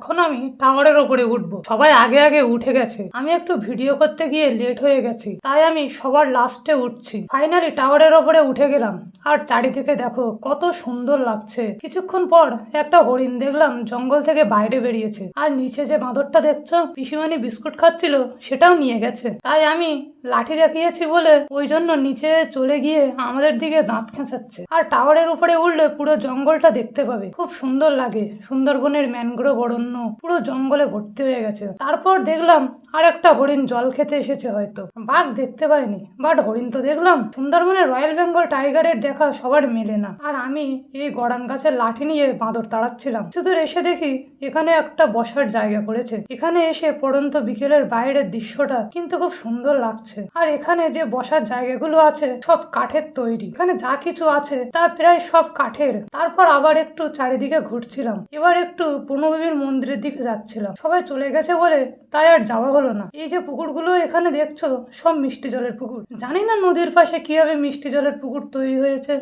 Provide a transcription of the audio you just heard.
এখন আমি টাওয়ারের ওপরে উঠবো। সবাই আগে আগে উঠে গেছে। আমি একটু ভিডিও করতে গিয়ে লেট হয়ে গেছি। তাই আমি সবার লাস্টে উঠছি। ফাইনালি টাওয়ারের ওপরে উঠে গেলাম। আর চারিদিকে দেখো, কত সুন্দর লাগছে। কিছুক্ষণ পর একটা হরিণ দেখলাম জঙ্গল থেকে বাইরে বেরিয়েছে। আর নিচে যে বাঁদরটা দেখছ পিসিমানি বিস্কুট খাচ্ছিল, সেটাও নিয়ে গেছে। তাই আমি লাঠি দেখিয়েছি বলে ওই জন্য নিচে চলে গিয়ে আমাদের দিকে দাঁত খেঁচাচ্ছে। আর টাওয়ারের উপরে উঠলে পুরো জঙ্গলটা দেখতে পাবে। খুব সুন্দর লাগে। সুন্দরবনের ম্যানগ্রোভ অরণ্য পুরো জঙ্গলে ভর্তি হয়ে গেছে। তারপর দেখলাম আর একটা হরিণ জল খেতে এসেছে হয়তো। বাঘ দেখতে পাইনি বাট হরিণ তো দেখলাম। সুন্দরবনের রয়্যাল বেঙ্গল টাইগারের দেখা সবার মেলে না। আর আমি এই গড়ান গাছের লাঠি নিয়ে বাঁদর তাড়াচ্ছিলাম। শুধু এসে দেখি এখানে একটা বসার জায়গা করেছে। এখানে এসে পড়ন্ত বিকেলের বাইরের দৃশ্যটা কিন্তু খুব সুন্দর লাগছে। আর এখানে যে বসার জায়গাগুলো আছে, সব কাঠের তৈরি। এখানে যা কিছু আছে, তা প্রায় সব কাঠের। তারপর আবার একটু চারিদিকে ঘুরছিলাম। এবার একটু বনবিবির মন্দিরের দিকে যাচ্ছিলাম। সবাই চলে গেছে বলে তাই আর যাওয়া হলো না। এই যে পুকুরগুলো এখানে দেখছ, সব মিষ্টি জলের পুকুর। জানি না নদীর পাশে কীভাবে মিষ্টি জলের পুকুর তৈরি হয়েছে।